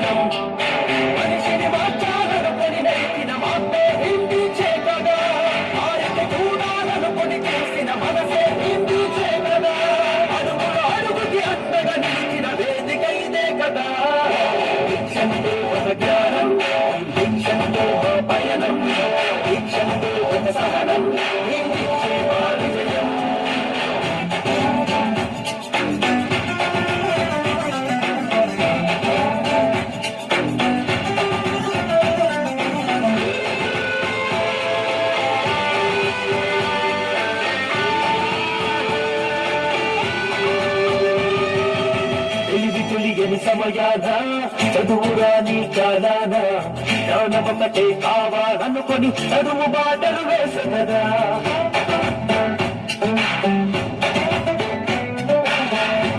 verão. సమయాదా సమయాన చదువురాని కాదానా జ్ఞానమొక్కటే కావాలనుకొని చదువు బాటలు వేసగదా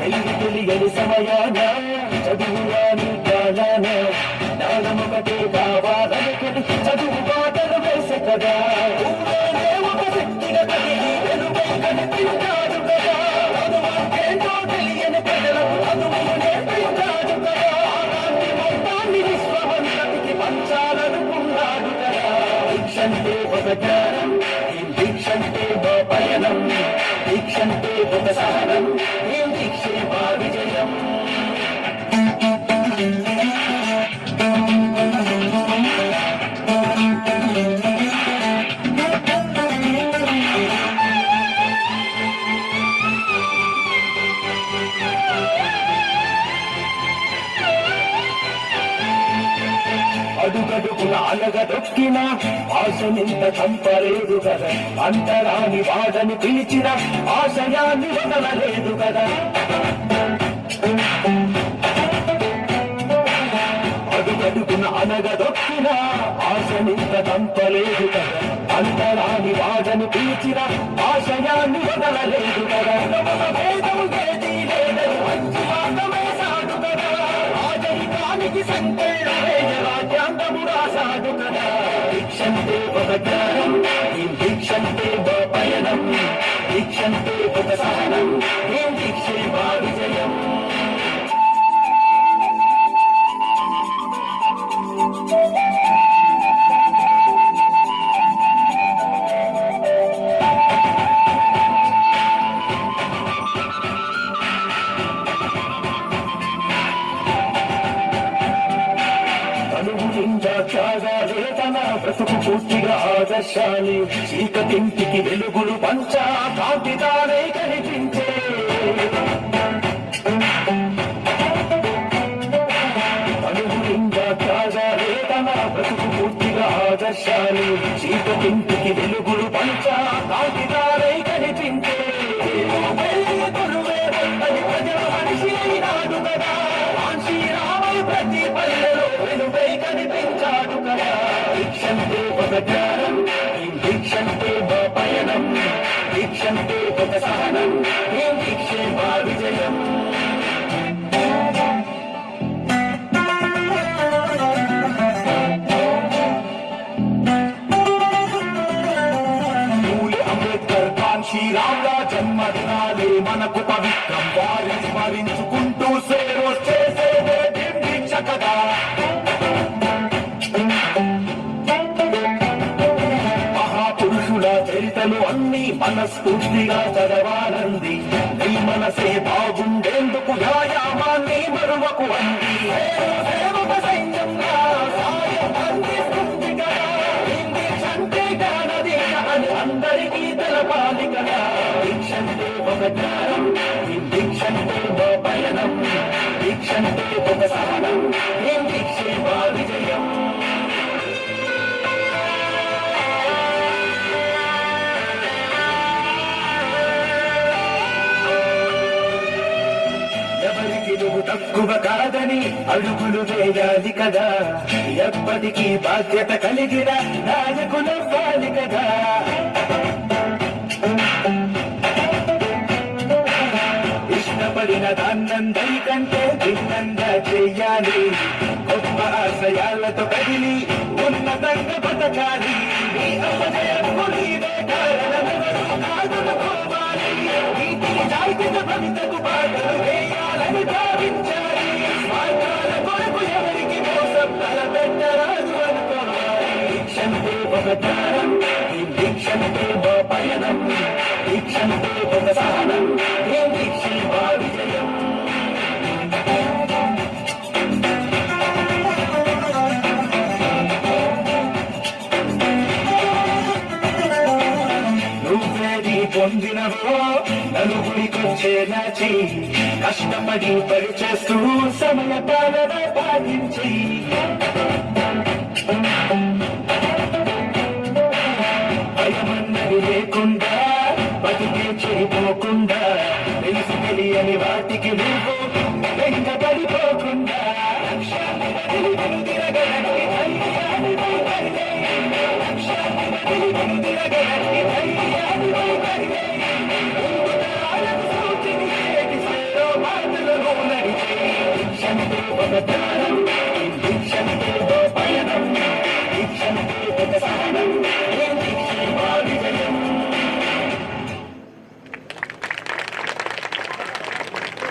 తెలివి తెలియని సమయాన? చదువురాని కాలాన? జ్ఞానమొకటే కావాలనుకొని చదువు బాటలు వేసగదా అలగదొక్కిన ఆశనింత చంపలేదు కదా. అంతరాని వాడని పిలిచిన ఆశయాన్ని వదలలేదు కదా. అడుగడుగున అనగదొక్కిన ఆశనింత చంపలేదు కదా. అంతరాని వాడని పిలిచిన ఆశయాన్ని వదలలేదు కదా. మన భేదము ఏదీ లేదని మంచి మాత్రమే సాగు కదా. రాజరికానికి సంకెళ్ళు దీక్షంతే ఒక తనువు నిండా బ్రతుకు పూర్తిగా ఆదర్శాలి చీకటింటికి వెలుగులు పంచా కాంతిదారే కనిపించే. ఆదర్శాలు చీకటింటికి వెలుగు ఒక జన్మదినాలే మనకు పవిత్రం. వారిని స్మరించుకు చరితలు అన్ని మనస్ఫూర్తిగా చదవాలంది. నీ మనసే బాగుండేందుకు వ్యాయామాన్ని మరువకు అంది. సేవక అందరికీ తెలపాలి కదా. దీక్షంటే ఒక జ్ఞానం దీక్షంటే పయనం దీక్షంటే ఒక సహనం ఏం నువ్వు తక్కువ కాదని అడుగులు వేయాలి కదా. ఎప్పటికీ బాధ్యత కలిగిన నాయకులవ్వాలి కదా. ఇష్టపడిన దాన్నందరి కంటే భిన్నంగా చెయ్యాలి గొప్ప ఆశయాలతో కదిలి ఉన్నతంగా బతకాలి. సాధించాలి నీ అపజయము నీవే కారణమెవరు కాదనుకోవాలి. నీతిని జాగ్రత్త భవితకు దీక్షంటే ఒక పయనం దీక్షంటే ఒక సహనం విజయం నువ్వేది పొందినవో నలుగురికొచ్చేలా చెయ్యి కష్టపడి పనిచేస్తూ సమయ పాలన పాటించి.